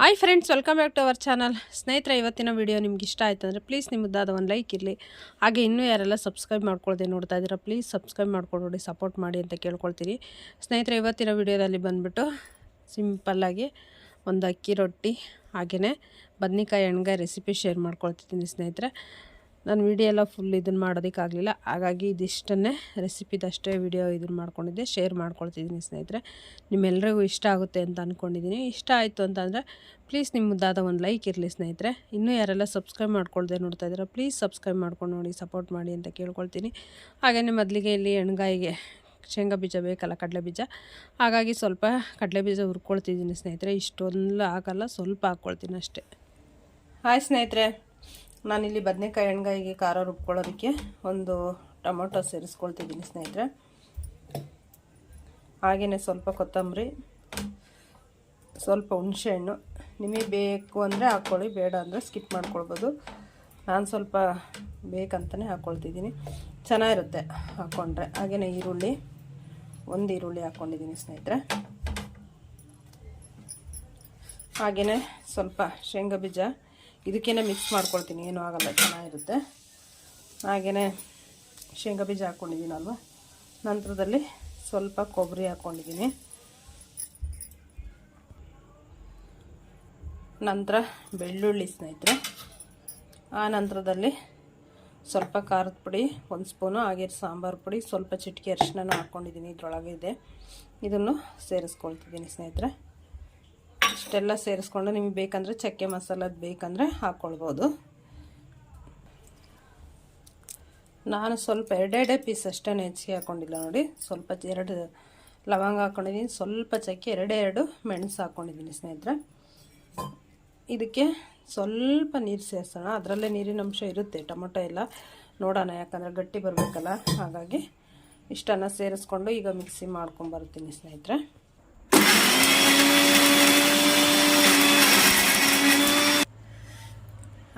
Hi friends welcome back to our channel ಸ್ನೇಹಿತರೆ, ಇವತ್ತಿನ video ನಿಮ್ಗೆ ಇಷ್ಟ ಆಯ್ತು ಅಂದರೆ ಪ್ಲೀಸ್ ನಿಮ್ಮದಾದ ಒಂದು ಲೈಕ್ ಇರಲಿ. ಹಾಗೆ ಇನ್ನೂ ಯಾರೆಲ್ಲ ಸಬ್ಸ್ಕ್ರೈಬ್ ಮಾಡ್ಕೊಳ್ದೆ ನೋಡ್ತಾ ಇದ್ದೀರಾ ಪ್ಲೀಸ್ ಸಬ್ಸ್ಕ್ರೈಬ್ ಮಾಡ್ಕೊಂಡು ಸಪೋರ್ಟ್ ಮಾಡಿ ಅಂತ ಕೇಳ್ಕೊಳ್ತೀನಿ. ಸ್ನೇಹಿತರೆ, ಇವತ್ತಿನ ವಿಡಿಯೋದಲ್ಲಿ ಬಂದುಬಿಟ್ಟು ಸಿಂಪಲ್ಲಾಗಿ ಒಂದು ಅಕ್ಕಿ ರೊಟ್ಟಿ ಹಾಗೆಯೇ ಬದ್ನಿಕಾಯಿ ಎಣ್ಗಾಯಿ ರೆಸಿಪಿ ಶೇರ್ ಮಾಡ್ಕೊಳ್ತಿದ್ದೀನಿ ಸ್ನೇಹಿತರೆ. ನಾನು ವಿಡಿಯೋ ಎಲ್ಲ ಫುಲ್ ಇದನ್ನು ಮಾಡೋದಕ್ಕಾಗಲಿಲ್ಲ. ಹಾಗಾಗಿ ಇದಿಷ್ಟನ್ನೇ ರೆಸಿಪಿದಷ್ಟೇ ವಿಡಿಯೋ ಇದನ್ನು ಮಾಡ್ಕೊಂಡಿದ್ದೆ. ಶೇರ್ ಮಾಡ್ಕೊಳ್ತಿದ್ದೀನಿ ಸ್ನೇಹಿತರೆ. ನಿಮ್ಮೆಲ್ಲರಿಗೂ ಇಷ್ಟ ಆಗುತ್ತೆ ಅಂತ ಅಂದ್ಕೊಂಡಿದ್ದೀನಿ ಇಷ್ಟ ಆಯಿತು ಅಂತಂದರೆ ಪ್ಲೀಸ್ ನಿಮ್ಮ ಮುದ್ದಾದ ಒಂದು ಲೈಕ್ ಇರಲಿ ಸ್ನೇಹಿತರೆ. ಇನ್ನೂ ಯಾರೆಲ್ಲ ಸಬ್ಸ್ಕ್ರೈಬ್ ಮಾಡ್ಕೊಳ್ದೆ ನೋಡ್ತಾ ಇದ್ದೀರಾ ಪ್ಲೀಸ್ ಸಬ್ಸ್ಕ್ರೈಬ್ ಮಾಡ್ಕೊಂಡು ನೋಡಿ ಸಪೋರ್ಟ್ ಮಾಡಿ ಅಂತ ಕೇಳ್ಕೊಳ್ತೀನಿ. ಹಾಗೆಯೇ ಮೊದಲಿಗೆ ಇಲ್ಲಿ ಎಣ್ಗಾಯಿಗೆ ಶೇಂಗಾ ಬೀಜ ಬೇಕಲ್ಲ, ಕಡಲೆ ಬೀಜ. ಹಾಗಾಗಿ ಸ್ವಲ್ಪ ಕಡಲೆ ಬೀಜ ಹುರ್ಕೊಳ್ತಿದ್ದೀನಿ ಸ್ನೇಹಿತರೆ. ಇಷ್ಟೊಂದು ಹಾಕಲ್ಲ ಸ್ವಲ್ಪ ಹಾಕ್ಕೊಳ್ತೀನಿ ಅಷ್ಟೇ. ಹಾಯ್ ಸ್ನೇಹಿತರೆ. ನಾನಿಲ್ಲಿ ಬದನೆಕಾಯಿ ಎಣ್ಗಾಯಿಗೆ ಖಾರ ರುಬ್ಕೊಳ್ಳೋದಕ್ಕೆ ಒಂದು ಟೊಮೊಟೊ ಸೇರಿಸ್ಕೊಳ್ತಿದ್ದೀನಿ ಸ್ನೇಹಿತರೆ. ಹಾಗೆಯೇ ಸ್ವಲ್ಪ ಕೊತ್ತಂಬರಿ, ಸ್ವಲ್ಪ ಹುಣಸೆಹಣ್ಣು ನಿಮಗೆ ಬೇಕು ಅಂದರೆ ಹಾಕ್ಕೊಳ್ಳಿ, ಬೇಡ ಅಂದರೆ ಸ್ಕಿಪ್ ಮಾಡ್ಕೊಳ್ಬೋದು. ನಾನು ಸ್ವಲ್ಪ ಬೇಕಂತಲೇ ಹಾಕ್ಕೊಳ್ತಿದ್ದೀನಿ. ಚೆನ್ನಾಗಿರುತ್ತೆ ಹಾಕ್ಕೊಂಡ್ರೆ ಹಾಗೆಯೇ ಈರುಳ್ಳಿ, ಒಂದು ಈರುಳ್ಳಿ ಹಾಕ್ಕೊಂಡಿದ್ದೀನಿ ಸ್ನೇಹಿತರೆ. ಹಾಗೆಯೇ ಸ್ವಲ್ಪ ಶೇಂಗಾ ಬೀಜ ಇದಕ್ಕೇನೆ ಮಿಕ್ಸ್ ಮಾಡ್ಕೊಳ್ತೀನಿ. ಏನೂ ಆಗಲ್ಲ, ಚೆನ್ನಾಗಿರುತ್ತೆ. ಹಾಗೆಯೇ ಶೇಂಗಾ ಬೀಜ ಹಾಕ್ಕೊಂಡಿದ್ದೀನಲ್ವ? ನಂತರದಲ್ಲಿ ಸ್ವಲ್ಪ ಕೊಬ್ಬರಿ ಹಾಕ್ಕೊಂಡಿದ್ದೀನಿ. ನಂತರ ಬೆಳ್ಳುಳ್ಳಿ ಸ್ನೇಹಿತರೆ. ಆ ನಂತರದಲ್ಲಿ ಸ್ವಲ್ಪ ಖಾರದ ಪುಡಿ, ಒಂದು ಸ್ಪೂನು ಹಾಗೆ ಸಾಂಬಾರು ಪುಡಿ, ಸ್ವಲ್ಪ ಚಿಟಿಕೆ ಅರಿಶಿನ ಹಾಕ್ಕೊಂಡಿದ್ದೀನಿ. ಇದರೊಳಗೆ ಇದೆ. ಇದನ್ನು ಸೇರಿಸ್ಕೊಳ್ತಿದ್ದೀನಿ ಸ್ನೇಹಿತರೆ. ಇಷ್ಟೆಲ್ಲ ಸೇರಿಸ್ಕೊಂಡು ನಿಮಗೆ ಬೇಕಂದರೆ ಚಕ್ಕೆ ಮಸಾಲದ್ದು ಬೇಕಂದರೆ ಹಾಕ್ಕೊಳ್ಬೋದು ನಾನು ಸ್ವಲ್ಪ ಎರಡೆರಡೇ ಪೀಸ್ ಅಷ್ಟೇ ಹೆಚ್ಚಿಗೆ ಹಾಕ್ಕೊಂಡಿಲ್ಲ ನೋಡಿ. ಸ್ವಲ್ಪ ಎರಡು ಲವಂಗ ಹಾಕ್ಕೊಂಡಿದ್ದೀನಿ ಸ್ವಲ್ಪ ಚಕ್ಕೆ ಎರಡೇ ಎರಡು ಮೆಣಸು ಹಾಕ್ಕೊಂಡಿದ್ದೀನಿ ಸ್ನೇಹಿತರೆ. ಇದಕ್ಕೆ ಸ್ವಲ್ಪ ನೀರು ಸೇರಿಸೋಣ. ಅದರಲ್ಲೇ ನೀರಿನ ಅಂಶ ಇರುತ್ತೆ. ಟೊಮೊಟೊ ಎಲ್ಲ ನೋಡೋಣ, ಯಾಕಂದರೆ ಗಟ್ಟಿ ಬರಬೇಕಲ್ಲ. ಹಾಗಾಗಿ ಇಷ್ಟನ್ನು ಸೇರಿಸ್ಕೊಂಡು ಈಗ ಮಿಕ್ಸಿ ಮಾಡ್ಕೊಂಬರ್ತೀನಿ ಸ್ನೇಹಿತರೆ.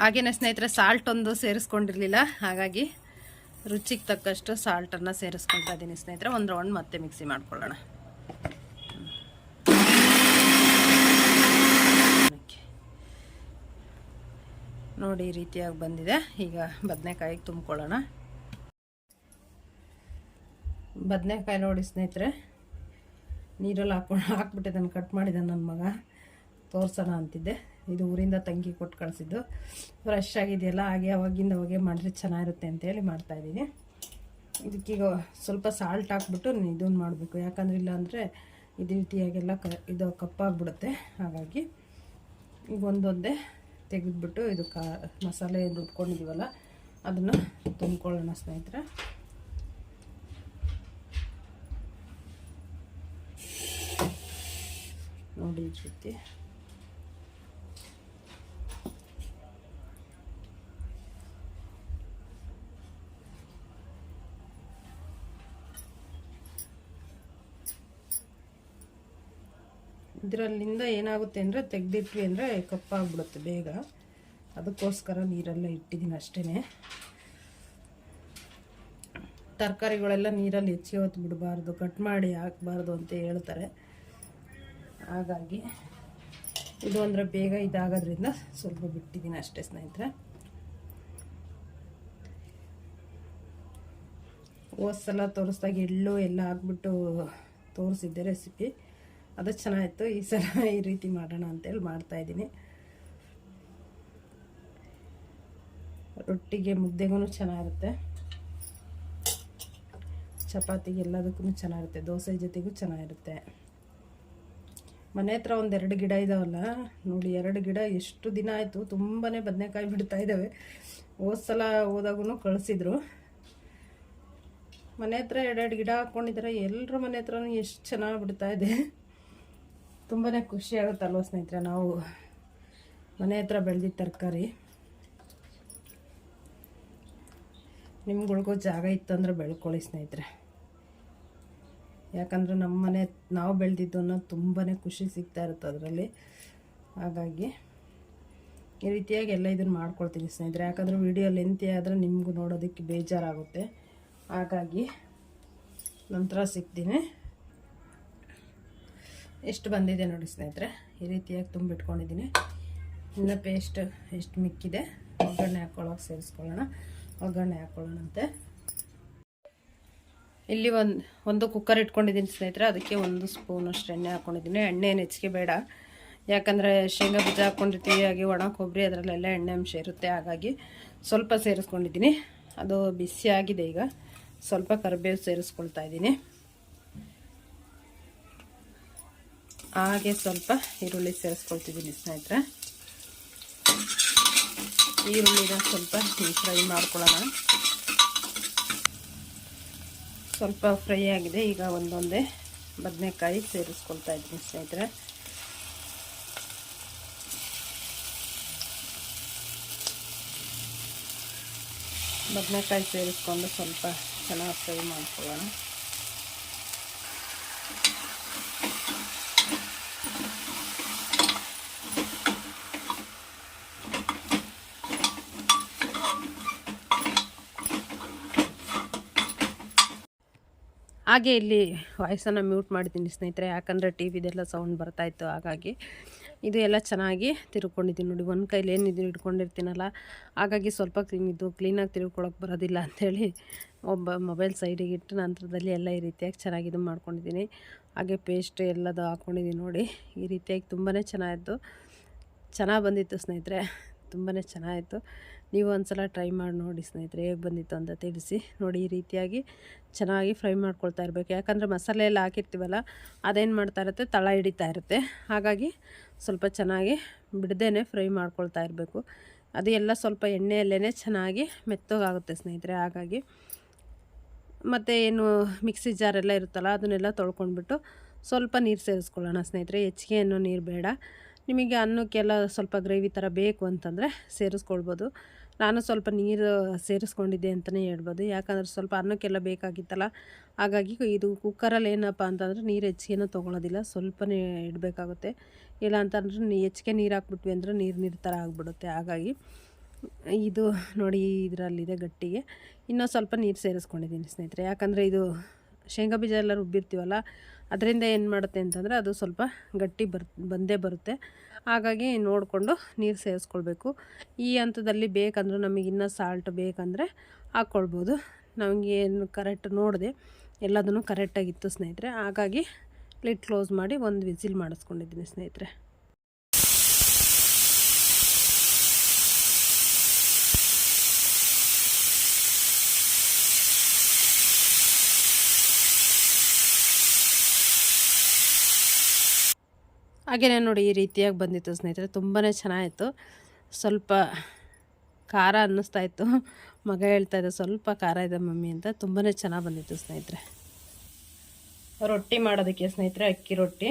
ಹಾಗೆಯೇ ಸ್ನೇಹಿತರೆ ಸಾಲ್ಟ್ ಒಂದು ಸೇರಿಸ್ಕೊಂಡಿರಲಿಲ್ಲ. ಹಾಗಾಗಿ ರುಚಿಗೆ ತಕ್ಕಷ್ಟು ಸಾಲ್ಟನ್ನು ಸೇರಿಸ್ಕೊಳ್ತಾ ಇದ್ದೀನಿ ಸ್ನೇಹಿತರೆ. ಒಂದು ರೌಂಡ್ ಮತ್ತೆ ಮಿಕ್ಸಿ ಮಾಡ್ಕೊಳ್ಳೋಣ. ನೋಡಿ, ಈ ರೀತಿಯಾಗಿ ಬಂದಿದೆ. ಈಗ ಬದನೆಕಾಯಿಗೆ ತುಂಬ್ಕೊಳ್ಳೋಣ. ಬದನೆಕಾಯಿ ನೋಡಿ ಸ್ನೇಹಿತರೆ, ನೀರಲ್ಲಿ ಹಾಕ್ಕೊಂಡು ಹಾಕ್ಬಿಟ್ಟೆ ನಾನು ಕಟ್ ಮಾಡಿದೆ ನನ್ನ ಮಗ. ತೋರ್ಸೋಣ ಅಂತಿದ್ದೆ. ಇದು ಊರಿಂದ ತಂಗಿ ಕೊಟ್ಟು ಕಳಿಸಿದ್ದು. ಫ್ರೆಶ್ ಆಗಿದೆಯಲ್ಲ, ಹಾಗೆ ಅವಾಗಿಂದ ಅವಾಗೆ ಮಾಡಿದ್ರೆ ಚೆನ್ನಾಗಿರುತ್ತೆ ಅಂತೇಳಿ ಮಾಡ್ತಾಯಿದ್ದೀನಿ ಇದಕ್ಕೀಗ ಸ್ವಲ್ಪ ಸಾಲ್ಟ್ ಹಾಕ್ಬಿಟ್ಟು ಇದನ್ನು ಮಾಡಬೇಕು. ಯಾಕಂದ್ರೆ ಇಲ್ಲಾಂದರೆ ಇದು ರೀತಿಯಾಗೆಲ್ಲ ಕ, ಇದು ಕಪ್ಪಾಗ್ಬಿಡುತ್ತೆ. ಹಾಗಾಗಿ ಈಗ ಒಂದೊಂದೇ ತೆಗೆದ್ಬಿಟ್ಟು ಇದು ಕಾ, ಮಸಾಲೆ ರುಬ್ಕೊಂಡಿದ್ದೀವಲ್ಲ ಅದನ್ನು ತುಂಬ್ಕೊಳ್ಳೋಣ ಸ್ನೇಹಿತರೆ. ನೋಡಿ ಈ ರೀತಿ. ಇದರಲ್ಲಿಂದ ಏನಾಗುತ್ತೆ ಅಂದರೆ ತೆಗೆದಿಟ್ವಿ ಅಂದರೆ ಕಪ್ಪಾಗ್ಬಿಡುತ್ತೆ ಬೇಗ. ಅದಕ್ಕೋಸ್ಕರ ನೀರೆಲ್ಲ ಇಟ್ಟಿದ್ದೀನಿ ಅಷ್ಟೇ ತರಕಾರಿಗಳೆಲ್ಲ ನೀರಲ್ಲಿ ಹೆಚ್ಚಿ ಹೊತ್ತು ಬಿಡಬಾರ್ದು ಕಟ್ ಮಾಡಿ ಹಾಕಬಾರ್ದು ಅಂತ ಹೇಳ್ತಾರೆ. ಹಾಗಾಗಿ ಇದು ಅಂದರೆ ಬೇಗ ಇದಾಗೋದ್ರಿಂದ ಸ್ವಲ್ಪ ಬಿಟ್ಟಿದ್ದೀನಿ ಅಷ್ಟೇ ಸ್ನೇಹಿತರೆ. ಹೋದ ಸಲ ತೋರಿಸ್ದಾಗ ಎಳ್ಳು ಎಲ್ಲ ಹಾಕ್ಬಿಟ್ಟು ತೋರಿಸಿದ್ದೆ ರೆಸಿಪಿ ಅದು ಚೆನ್ನಾಗಿತ್ತು, ಈ ಸಲ ಈ ರೀತಿ ಮಾಡೋಣ ಅಂತೇಳಿ ಮಾಡ್ತಾಯಿದ್ದೀನಿ ರೊಟ್ಟಿಗೆ ಮುದ್ದೆಗೂ ಚೆನ್ನಾಗಿರುತ್ತೆ. ಚಪಾತಿಗೆ ಎಲ್ಲದಕ್ಕೂ ಚೆನ್ನಾಗಿರುತ್ತೆ, ದೋಸೆ ಜೊತೆಗೂ ಚೆನ್ನಾಗಿರುತ್ತೆ. ಮನೆ ಹತ್ರ ಒಂದೆರಡು ಗಿಡ ಇದಾವಲ್ಲ, ನೋಡಿ ಎರಡು ಗಿಡ ಎಷ್ಟು ದಿನ ಆಯಿತು ತುಂಬಾ ಬದನೆಕಾಯಿ ಬಿಡ್ತಾ ಇದ್ದಾವೆ ಹೋದ ಸಲ ಹೋದಾಗೂ ಕಳಿಸಿದ್ರು. ಮನೆ ಹತ್ರ ಎರಡೆರಡು ಗಿಡ ಹಾಕ್ಕೊಂಡಿದ್ದಾರೆ ಎಲ್ಲರ ಮನೆ ಹತ್ರನೂ ಎಷ್ಟು ಚೆನ್ನಾಗಿ ಬಿಡ್ತಾ ಇದೆ. ತುಂಬಾ ಖುಷಿ ಆಗುತ್ತಲ್ವ ಸ್ನೇಹಿತರೆ, ನಾವು ಮನೆ ಹತ್ರ ಬೆಳೆದಿದ್ದ ತರಕಾರಿ. ನಿಮ್ಗಳಿಗೂ ಜಾಗ ಇತ್ತಂದ್ರೆ ಬೆಳ್ಕೊಳ್ಳಿ ಸ್ನೇಹಿತರೆ. ಯಾಕಂದರೆ ನಮ್ಮ ಮನೆ ನಾವು ಬೆಳೆದಿದ್ದು ಅನ್ನೋ ತುಂಬಾ ಖುಷಿ ಸಿಗ್ತಾ ಇರುತ್ತೆ ಅದರಲ್ಲಿ. ಹಾಗಾಗಿ ಈ ರೀತಿಯಾಗಿ ಎಲ್ಲ ಇದನ್ನು ಮಾಡ್ಕೊಳ್ತೀನಿ ಸ್ನೇಹಿತರೆ. ಯಾಕಂದರೆ ವಿಡಿಯೋ ಲೆಂತಿ ಆದರೆ ನಿಮಗೂ ನೋಡೋದಕ್ಕೆ ಬೇಜಾರಾಗುತ್ತೆ. ಹಾಗಾಗಿ ನಂತರ ಸಿಗ್ತೀನಿ. ಎಷ್ಟು ಬಂದಿದೆ ನೋಡಿ ಸ್ನೇಹಿತರೆ, ಈ ರೀತಿಯಾಗಿ ತುಂಬಿಟ್ಕೊಂಡಿದ್ದೀನಿ. ಇನ್ನು ಪೇಸ್ಟ್ ಎಷ್ಟು ಮಿಕ್ಕಿದೆ, ಒಗ್ಗರಣೆ ಹಾಕ್ಕೊಳ್ಳೋಕೆ ಸೇರಿಸ್ಕೊಳ್ಳೋಣ. ಒಗ್ಗರಣೆ ಹಾಕ್ಕೊಳ್ಳೋಣಂತೆ ಇಲ್ಲಿ ಒಂದು ಒಂದು ಕುಕ್ಕರ್ ಇಟ್ಕೊಂಡಿದ್ದೀನಿ ಸ್ನೇಹಿತರೆ, ಅದಕ್ಕೆ ಒಂದು ಸ್ಪೂನ್ ಅಷ್ಟು ಎಣ್ಣೆ ಹಾಕ್ಕೊಂಡಿದ್ದೀನಿ ಎಣ್ಣೆ ಏನು ಹೆಚ್ಚಿಗೆ ಬೇಡ. ಯಾಕಂದರೆ ಶೇಂಗಾ ಬೀಜ ಹಾಕ್ಕೊಂಡಿರ್ತೀವಿ ಹಾಗೆ ಒಣ ಕೊಬ್ಬರಿ, ಅದರಲ್ಲೆಲ್ಲ ಎಣ್ಣೆ ಅಂಶ ಇರುತ್ತೆ, ಹಾಗಾಗಿ ಸ್ವಲ್ಪ ಸೇರಿಸ್ಕೊಂಡಿದ್ದೀನಿ. ಅದು ಬಿಸಿ ಆಗಿದೆ ಈಗ. ಸ್ವಲ್ಪ ಕರಿಬೇವು ಸೇರಿಸ್ಕೊಳ್ತಾ ಇದ್ದೀನಿ. ಹಾಗೆ ಸ್ವಲ್ಪ ಈರುಳ್ಳಿ ಸೇರಿಸ್ಕೊಳ್ತಿದ್ದೀನಿ ಸ್ನೇಹಿತರೆ. ಈರುಳ್ಳಿನ ಸ್ವಲ್ಪ ಫ್ರೈ ಮಾಡ್ಕೊಳ್ಳೋಣ. ಸ್ವಲ್ಪ ಫ್ರೈ ಆಗಿದೆ. ಈಗ ಒಂದೊಂದೇ ಬದನೆಕಾಯಿ ಸೇರಿಸ್ಕೊಳ್ತಾ ಇದ್ದೀನಿ ಸ್ನೇಹಿತರೆ. ಬದನೆಕಾಯಿ ಸೇರಿಸ್ಕೊಂಡು ಸ್ವಲ್ಪ ಚೆನ್ನಾಗಿ ಫ್ರೈ ಮಾಡ್ಕೊಳ್ಳೋಣ. ಹಾಗೆ ಇಲ್ಲಿ ವಾಯ್ಸನ್ನು ಮ್ಯೂಟ್ ಮಾಡಿದ್ದೀನಿ ಸ್ನೇಹಿತರೆ, ಯಾಕಂದರೆ ಟಿ ವಿದೆಲ್ಲ ಸೌಂಡ್ ಬರ್ತಾಯಿತ್ತು, ಹಾಗಾಗಿ ಇದು ಎಲ್ಲ ಚೆನ್ನಾಗಿ ತಿರ್ಕೊಂಡಿದ್ದೀನಿ ನೋಡಿ. ಒಂದು ಕೈಲಿ ಏನಿದು ಇಟ್ಕೊಂಡಿರ್ತೀನಲ್ಲ, ಹಾಗಾಗಿ ಸ್ವಲ್ಪ ಕ್ಲೀನ್ ಇದು ಕ್ಲೀನಾಗಿ ತಿರ್ಕೊಳಕ್ಕೆ ಬರೋದಿಲ್ಲ ಅಂಥೇಳಿ ಒಬ್ಬ ಮೊಬೈಲ್ ಸೈಡಿಗೆ ಇಟ್ಟು ನಂತರದಲ್ಲಿ ಎಲ್ಲ ಈ ರೀತಿಯಾಗಿ ಚೆನ್ನಾಗಿ ಇದು ಮಾಡ್ಕೊಂಡಿದ್ದೀನಿ. ಹಾಗೆ ಪೇಸ್ಟ್ ಎಲ್ಲದು ಹಾಕ್ಕೊಂಡಿದ್ದೀನಿ ನೋಡಿ. ಈ ರೀತಿಯಾಗಿ ತುಂಬಾ ಚೆನ್ನಾಗಿತ್ತು ಚೆನ್ನಾಗಿ ಬಂದಿತ್ತು ಸ್ನೇಹಿತರೆ ತುಂಬಾ ಚೆನ್ನಾಗಿತ್ತು. ನೀವು ಒಂದ್ಸಲ ಟ್ರೈ ಮಾಡಿ ನೋಡಿ ಸ್ನೇಹಿತರೆ, ಹೇಗೆ ಬಂದಿತ್ತು ಅಂತ ತಿಳಿಸಿ. ನೋಡಿ, ಈ ರೀತಿಯಾಗಿ ಚೆನ್ನಾಗಿ ಫ್ರೈ ಮಾಡ್ಕೊಳ್ತಾ ಇರಬೇಕು. ಯಾಕಂದರೆ ಮಸಾಲೆ ಎಲ್ಲ ಹಾಕಿರ್ತೀವಲ್ಲ, ಅದೇನು ಮಾಡ್ತಾ ಇರುತ್ತೆ? ತಳ ಹಿಡಿತಾ ಇರುತ್ತೆ. ಹಾಗಾಗಿ ಸ್ವಲ್ಪ ಚೆನ್ನಾಗಿ ಬಿಡದೇ ಫ್ರೈ ಮಾಡ್ಕೊಳ್ತಾ ಇರಬೇಕು. ಅದು ಎಲ್ಲ ಸ್ವಲ್ಪ ಎಣ್ಣೆಯಲ್ಲೇ ಚೆನ್ನಾಗಿ ಮೆತ್ತಗಾಗುತ್ತೆ ಸ್ನೇಹಿತರೆ, ಹಾಗಾಗಿ. ಮತ್ತು ಏನು ಮಿಕ್ಸಿ ಜಾರೆಲ್ಲ ಇರುತ್ತಲ್ಲ, ಅದನ್ನೆಲ್ಲ ತೊಳ್ಕೊಂಡ್ಬಿಟ್ಟು ಸ್ವಲ್ಪ ನೀರು ಸೇರಿಸ್ಕೊಳ್ಳೋಣ ಸ್ನೇಹಿತರೆ. ಹೆಚ್ಚಿಗೆ ಅನ್ನೋ ನೀರು ಬೇಡ. ನಿಮಗೆ ಅನ್ನಕ್ಕೆಲ್ಲ ಸ್ವಲ್ಪ ಗ್ರೇವಿ ಥರ ಬೇಕು ಅಂತಂದರೆ ಸೇರಿಸ್ಕೊಳ್ಬೋದು. ನಾನು ಸ್ವಲ್ಪ ನೀರು ಸೇರಿಸ್ಕೊಂಡಿದ್ದೆ ಅಂತಲೇ ಹೇಳ್ಬೋದು. ಯಾಕಂದರೆ ಸ್ವಲ್ಪ ಅನ್ನಕ್ಕೆಲ್ಲ ಬೇಕಾಗಿತ್ತಲ್ಲ. ಹಾಗಾಗಿ ಇದು ಕುಕ್ಕರಲ್ಲಿ ಏನಪ್ಪ ಅಂತಂದರೆ ನೀರು ಹೆಚ್ಚಿಗೆನೂ ತೊಗೊಳೋದಿಲ್ಲ. ಸ್ವಲ್ಪನೇ ಇಡಬೇಕಾಗುತ್ತೆ. ಇಲ್ಲ ಅಂತಂದ್ರೆ ನೀ ಹೆಚ್ಚಿಗೆ ನೀರು ಹಾಕ್ಬಿಟ್ವಿ ಅಂದರೆ ನೀರು ನೀರು ಥರ ಆಗಿಬಿಡುತ್ತೆ. ಹಾಗಾಗಿ ಇದು ನೋಡಿ ಇದರಲ್ಲಿದೆ ಗಟ್ಟಿಗೆ. ಇನ್ನೂ ಸ್ವಲ್ಪ ನೀರು ಸೇರಿಸ್ಕೊಂಡಿದ್ದೀನಿ ಸ್ನೇಹಿತರೆ. ಯಾಕಂದರೆ ಇದು ಶೇಂಗಾ ಬೀಜ ಎಲ್ಲ ರುಬ್ಬಿರ್ತೀವಲ್ಲ ಅದರಿಂದ ಏನು ಮಾಡುತ್ತೆ ಅಂತಂದರೆ ಅದು ಸ್ವಲ್ಪ ಗಟ್ಟಿ ಬರ್, ಬಂದೇ ಬರುತ್ತೆ. ಹಾಗಾಗಿ ನೋಡಿಕೊಂಡು ನೀರು ಸೇರಿಸ್ಕೊಳ್ಬೇಕು. ಈ ಹಂತದಲ್ಲಿ ಬೇಕಂದ್ರೆ ನಮಗೆ ಇನ್ನೂ ಸಾಲ್ಟ್ ಬೇಕಂದರೆ ಹಾಕ್ಕೊಳ್ಬೋದು. ನಮಗೇನು ಕರೆಕ್ಟ್ ನೋಡಿದೆ ಎಲ್ಲದನ್ನು ಕರೆಕ್ಟಾಗಿತ್ತು ಸ್ನೇಹಿತರೆ. ಹಾಗಾಗಿ ಲಿಟ್ ಕ್ಲೋಸ್ ಮಾಡಿ ಒಂದು ವಿಸಿಲ್ ಮಾಡಿಸ್ಕೊಂಡಿದ್ದೀನಿ ಸ್ನೇಹಿತರೆ. ಹಾಗೆಯೇ ನೋಡಿ ಈ ರೀತಿಯಾಗಿ ಬಂದಿತ್ತು ಸ್ನೇಹಿತರೆ ತುಂಬಾ ಚೆನ್ನಾಗಿತ್ತು. ಸ್ವಲ್ಪ ಖಾರ ಅನ್ನಿಸ್ತಾ ಇತ್ತು. ಮಗ ಹೇಳ್ತಾ ಇದ್ದ, ಸ್ವಲ್ಪ ಖಾರ ಇದೆ ಮಮ್ಮಿ ಅಂತ ತುಂಬಾ ಚೆನ್ನಾಗಿ ಬಂದಿತ್ತು ಸ್ನೇಹಿತರೆ. ರೊಟ್ಟಿ ಮಾಡೋದಕ್ಕೆ ಸ್ನೇಹಿತರೆ, ಅಕ್ಕಿ ರೊಟ್ಟಿ,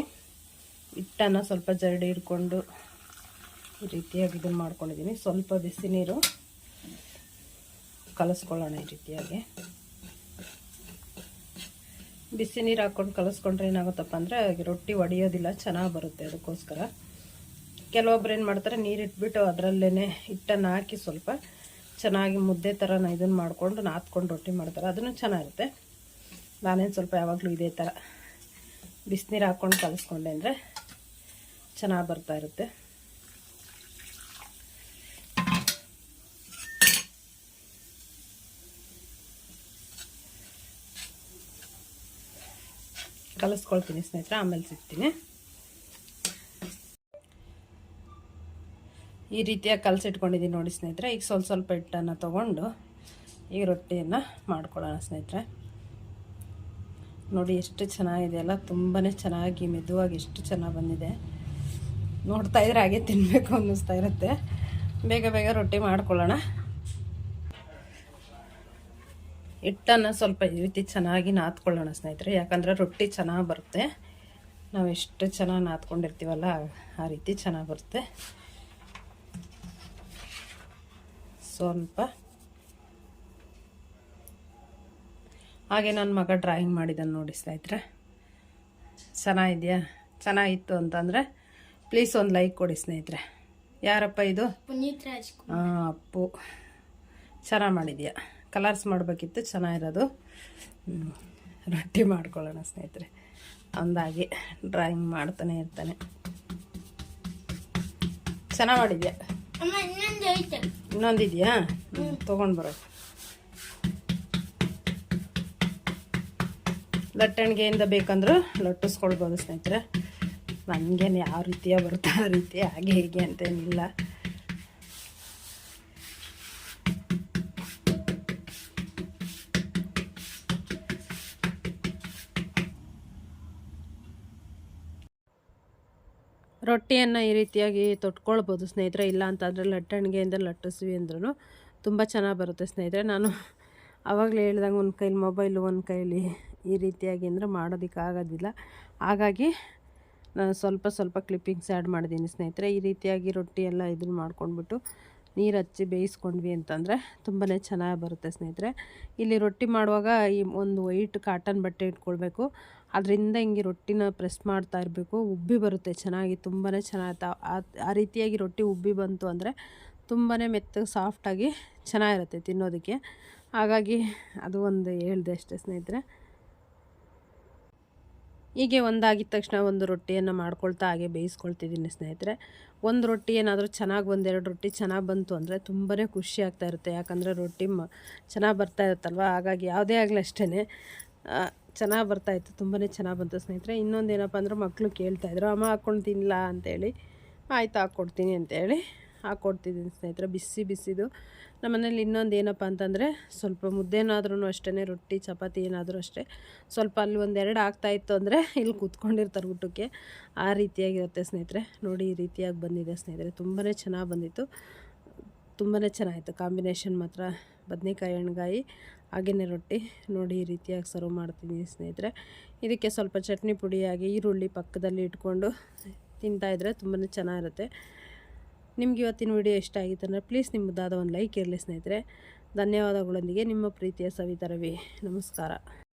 ಹಿಟ್ಟನ್ನು ಸ್ವಲ್ಪ ಜರಡಿ ಹಿಡ್ಕೊಂಡು ಈ ರೀತಿಯಾಗಿ ಇದನ್ನು ಮಾಡ್ಕೊಂಡಿದ್ದೀನಿ. ಸ್ವಲ್ಪ ಬಿಸಿ ನೀರು ಕಲಸ್ಕೊಳ್ಳೋಣ ಈ ರೀತಿಯಾಗಿ. ಬಿಸಿ ನೀರು ಹಾಕ್ಕೊಂಡು ಕಲಿಸ್ಕೊಂಡ್ರೆ ಏನಾಗುತ್ತಪ್ಪ ಅಂದರೆ ರೊಟ್ಟಿ ಒಡೆಯೋದಿಲ್ಲ, ಚೆನ್ನಾಗಿ ಬರುತ್ತೆ ಅದಕ್ಕೋಸ್ಕರ. ಕೆಲವೊಬ್ರು ಏನು ಮಾಡ್ತಾರೆ, ನೀರು ಇಟ್ಬಿಟ್ಟು ಅದರಲ್ಲೇ ಹಿಟ್ಟನ್ನು ಹಾಕಿ ಸ್ವಲ್ಪ ಚೆನ್ನಾಗಿ ಮುದ್ದೆ ಥರ ಇದನ್ನು ಮಾಡಿಕೊಂಡು ನಾದ್ಕೊಂಡು ರೊಟ್ಟಿ ಮಾಡ್ತಾರೆ. ಅದನ್ನು ಚೆನ್ನಾಗಿರುತ್ತೆ. ನಾನೇನು ಸ್ವಲ್ಪ ಯಾವಾಗಲೂ ಇದೇ ಥರ ಬಿಸಿನೀರು ಹಾಕ್ಕೊಂಡು ಕಲಸ್ಕೊಂಡೆ ಅಂದರೆ ಚೆನ್ನಾಗಿ ಬರ್ತಾ ಇರುತ್ತೆ. ಕಲಿಸ್ಕೊಳ್ತೀನಿ ಸ್ನೇಹಿತರೆ, ಆಮೇಲೆ ಸಿಗ್ತೀನಿ. ಈ ರೀತಿಯಾಗಿ ಕಲಸಿಟ್ಕೊಂಡಿದ್ದೀನಿ ನೋಡಿ ಸ್ನೇಹಿತರೆ, ಈಗ ಸ್ವಲ್ಪ ಸ್ವಲ್ಪ ಹಿಟ್ಟನ್ನು ತೊಗೊಂಡು ಈಗ ರೊಟ್ಟಿಯನ್ನು ಮಾಡ್ಕೊಳ್ಳೋಣ ಸ್ನೇಹಿತರೆ. ನೋಡಿ ಎಷ್ಟು ಚೆನ್ನಾಗಿದೆ ಅಲ್ಲ ತುಂಬಾ ಚೆನ್ನಾಗಿ ಮೆದುವಾಗಿ ಎಷ್ಟು ಚೆನ್ನಾಗಿ ಬಂದಿದೆ. ನೋಡ್ತಾ ಇದ್ರೆ ಹಾಗೆ ತಿನ್ನಬೇಕು ಅನ್ನಿಸ್ತಾ ಇರುತ್ತೆ. ಬೇಗ ಬೇಗ ರೊಟ್ಟಿ ಮಾಡ್ಕೊಳ್ಳೋಣ. ಹಿಟ್ಟನ್ನು ಸ್ವಲ್ಪ ಈ ರೀತಿ ಚೆನ್ನಾಗಿ ನಾದ್ಕೊಳ್ಳೋಣ ಸ್ನೇಹಿತರೆ. ಯಾಕಂದರೆ ರೊಟ್ಟಿ ಚೆನ್ನಾಗಿ ಬರುತ್ತೆ. ನಾವು ಎಷ್ಟು ಚೆನ್ನಾಗಿ ನಾದ್ಕೊಂಡಿರ್ತೀವಲ್ಲ ಆ ರೀತಿ ಚೆನ್ನಾಗಿ ಬರುತ್ತೆ. ಸ್ವಲ್ಪ. ಹಾಗೆ ನನ್ನ ಮಗ ಡ್ರಾಯಿಂಗ್ ಮಾಡಿದ್ದಾನೆ ನೋಡಿ ಸ್ನೇಹಿತರೆ. ಚೆನ್ನಾಗಿದೆಯಾ? ಚೆನ್ನಾಗಿತ್ತು ಅಂತಂದರೆ ಪ್ಲೀಸ್ ಒಂದು ಲೈಕ್ ಕೊಡಿ ಸ್ನೇಹಿತರೆ. ಯಾರಪ್ಪ ಇದು? ಹಾಂ ಅಪ್ಪು. ಚೆನ್ನಾಗಿ ಮಾಡಿದ್ಯಾ? ಕಲರ್ಸ್ ಮಾಡಬೇಕಿತ್ತು ಚೆನ್ನಾಗಿರೋದು. ರೊಟ್ಟಿ ಮಾಡ್ಕೊಳ್ಳೋಣ ಸ್ನೇಹಿತರೆ. ಒಂದಾಗಿ ಡ್ರಾಯಿಂಗ್ ಮಾಡ್ತಾನೆ ಇರ್ತಾನೆ. ಚೆನ್ನಾಗಿ ಮಾಡಿದ್ಯಾ? ಇನ್ನೊಂದಿದೆಯಾ? ತೊಗೊಂಡು ಬರೋ. ಲಟ್ಟಣಿಗೆಯಿಂದ ಬೇಕಂದ್ರೆ ಲಟ್ಟಿಸ್ಕೊಳ್ಬೋದು ಸ್ನೇಹಿತರೆ. ನನಗೇನು ಯಾವ ರೀತಿಯ ಬರುತ್ತೆ ಆ ರೀತಿ ಹಾಗೆ ಹೀಗೆ ಅಂತೇನಿಲ್ಲ ರೊಟ್ಟಿಯನ್ನು ಈ ರೀತಿಯಾಗಿ ತೊಟ್ಕೊಳ್ಬೋದು ಸ್ನೇಹಿತರೆ, ಇಲ್ಲ ಅಂತಂದರೆ ಲಟ್ಟಣಿಗೆಯಿಂದ ಲಟ್ಟಿಸ್ವಿ ಅಂದ್ರೂ ತುಂಬ ಚೆನ್ನಾಗಿ ಬರುತ್ತೆ ಸ್ನೇಹಿತರೆ. ನಾನು ಆವಾಗಲೇ ಹೇಳ್ದಂಗೆ ಒಂದು ಕೈಲಿ ಮೊಬೈಲು, ಒಂದು ಕೈಲಿ ಈ ರೀತಿಯಾಗಿ ಅಂದರೆ ಮಾಡೋದಕ್ಕಾಗೋದಿಲ್ಲ ಹಾಗಾಗಿ ನಾನು ಸ್ವಲ್ಪ ಸ್ವಲ್ಪ ಕ್ಲಿಪ್ಪಿಂಗ್ಸ್ ಆ್ಯಡ್ ಮಾಡಿದ್ದೀನಿ ಸ್ನೇಹಿತರೆ. ಈ ರೀತಿಯಾಗಿ ರೊಟ್ಟಿ ಎಲ್ಲ ಇದನ್ನು ಮಾಡ್ಕೊಂಡ್ಬಿಟ್ಟು ನೀರು ಹಚ್ಚಿ ಬೇಯಿಸ್ಕೊಂಡ್ವಿ ಅಂತಂದರೆ ತುಂಬಾ ಚೆನ್ನಾಗಿ ಬರುತ್ತೆ ಸ್ನೇಹಿತರೆ. ಇಲ್ಲಿ ರೊಟ್ಟಿ ಮಾಡುವಾಗ ಈ ಒಂದು ವೈಟ್ ಕಾಟನ್ ಬಟ್ಟೆ ಇಟ್ಕೊಳ್ಬೇಕು. ಅದರಿಂದ ಹಿಂಗೆ ರೊಟ್ಟಿನ ಪ್ರೆಸ್ ಮಾಡ್ತಾ ಇರಬೇಕು. ಉಬ್ಬಿ ಬರುತ್ತೆ, ಚೆನ್ನಾಗಿ ತುಂಬಾ ಚೆನ್ನಾಗಿ ಆ ರೀತಿಯಾಗಿ ರೊಟ್ಟಿ ಉಬ್ಬಿ ಬಂತು ಅಂದರೆ ತುಂಬಾ ಮೆತ್ತಗೆ ಸಾಫ್ಟಾಗಿ ಚೆನ್ನಾಗಿರುತ್ತೆ ತಿನ್ನೋದಕ್ಕೆ. ಹಾಗಾಗಿ ಅದು ಒಂದು ಹೇಳಿದೆ ಅಷ್ಟೇ ಸ್ನೇಹಿತರೆ. ಹೀಗೆ ಒಂದಾಗಿದ ತಕ್ಷಣ ಒಂದು ರೊಟ್ಟಿಯನ್ನು ಮಾಡ್ಕೊಳ್ತಾ ಹಾಗೆ ಬೇಯಿಸ್ಕೊಳ್ತಿದ್ದೀನಿ ಸ್ನೇಹಿತರೆ. ಒಂದು ರೊಟ್ಟಿ ಏನಾದರೂ ಚೆನ್ನಾಗಿ, ಒಂದೆರಡು ರೊಟ್ಟಿ ಚೆನ್ನಾಗಿ ಬಂತು ಅಂದರೆ ತುಂಬಾ ಖುಷಿ ಆಗ್ತಾ ಇರುತ್ತೆ. ಯಾಕಂದರೆ ರೊಟ್ಟಿ ಮ, ಚೆನ್ನಾಗಿ ಬರ್ತಾ ಇರುತ್ತಲ್ವ? ಹಾಗಾಗಿ ಯಾವುದೇ ಆಗಲಿ ಅಷ್ಟೇ ಚೆನ್ನಾಗಿ ಬರ್ತಾಯಿತ್ತು ತುಂಬಾ ಚೆನ್ನಾಗಿ ಬಂತು ಸ್ನೇಹಿತರೆ. ಇನ್ನೊಂದು ಏನಪ್ಪ ಅಂದ್ರೆ ಮಕ್ಕಳು ಕೇಳ್ತಾಯಿದ್ರು ಅಮ್ಮ ಹಾಕ್ಕೊಂಡು ತಿನ್ನಲ್ಲ ಅಂತೇಳಿ, ಆಯ್ತು ಹಾಕ್ಕೊಡ್ತೀನಿ ಅಂತೇಳಿ ಹಾಕ್ಕೊಡ್ತಿದ್ದೀನಿ ಸ್ನೇಹಿತರೆ, ಬಿಸಿ ಬಿಸಿದು. ನಮ್ಮ ಮನೇಲಿ ಇನ್ನೊಂದು ಏನಪ್ಪ ಅಂತಂದರೆ, ಸ್ವಲ್ಪ ಮುದ್ದೆನಾದ್ರೂ ಅಷ್ಟೇ ರೊಟ್ಟಿ, ಚಪಾತಿ ಏನಾದರೂ ಅಷ್ಟೇ. ಸ್ವಲ್ಪ ಅಲ್ಲಿ ಒಂದೆರಡು ಆಗ್ತಾಯಿತ್ತು ಅಂದರೆ ಇಲ್ಲಿ ಕೂತ್ಕೊಂಡಿರ್ತಾರೆ ಊಟಕ್ಕೆ. ಆ ರೀತಿಯಾಗಿರುತ್ತೆ ಸ್ನೇಹಿತರೆ. ನೋಡಿ, ಈ ರೀತಿಯಾಗಿ ಬಂದಿದೆ ಸ್ನೇಹಿತರೆ. ತುಂಬಾ ಚೆನ್ನಾಗಿ ಬಂದಿತ್ತು. ತುಂಬಾ ಚೆನ್ನಾಗಿತ್ತು ಕಾಂಬಿನೇಷನ್ ಮಾತ್ರ. ಬದನೆಕಾಯಿ ಎಣ್ಗಾಯಿ ಹಾಗೆಯೇ ರೊಟ್ಟಿ ನೋಡಿ ಈ ರೀತಿಯಾಗಿ ಸರ್ವ್ ಮಾಡ್ತೀನಿ ಸ್ನೇಹಿತರೆ. ಇದಕ್ಕೆ ಸ್ವಲ್ಪ ಚಟ್ನಿ ಪುಡಿಯಾಗಿ ಈರುಳ್ಳಿ ಪಕ್ಕದಲ್ಲಿ ಇಟ್ಕೊಂಡು ತಿಂತಾಯಿದ್ರೆ ತುಂಬಾ ಚೆನ್ನಾಗಿರುತ್ತೆ. ನಿಮ್ಗೆ ಇವತ್ತಿನ ವಿಡಿಯೋ ಇಷ್ಟ ಆಗಿತ್ತು ಅಂದರೆ ಪ್ಲೀಸ್ ನಿಮ್ಮದಾದ ಒಂದು ಲೈಕ್ ಇರಲಿ ಸ್ನೇಹಿತರೆ. ಧನ್ಯವಾದಗಳೊಂದಿಗೆ ನಿಮ್ಮ ಪ್ರೀತಿಯ ಸವಿತರವಿ ನಮಸ್ಕಾರ.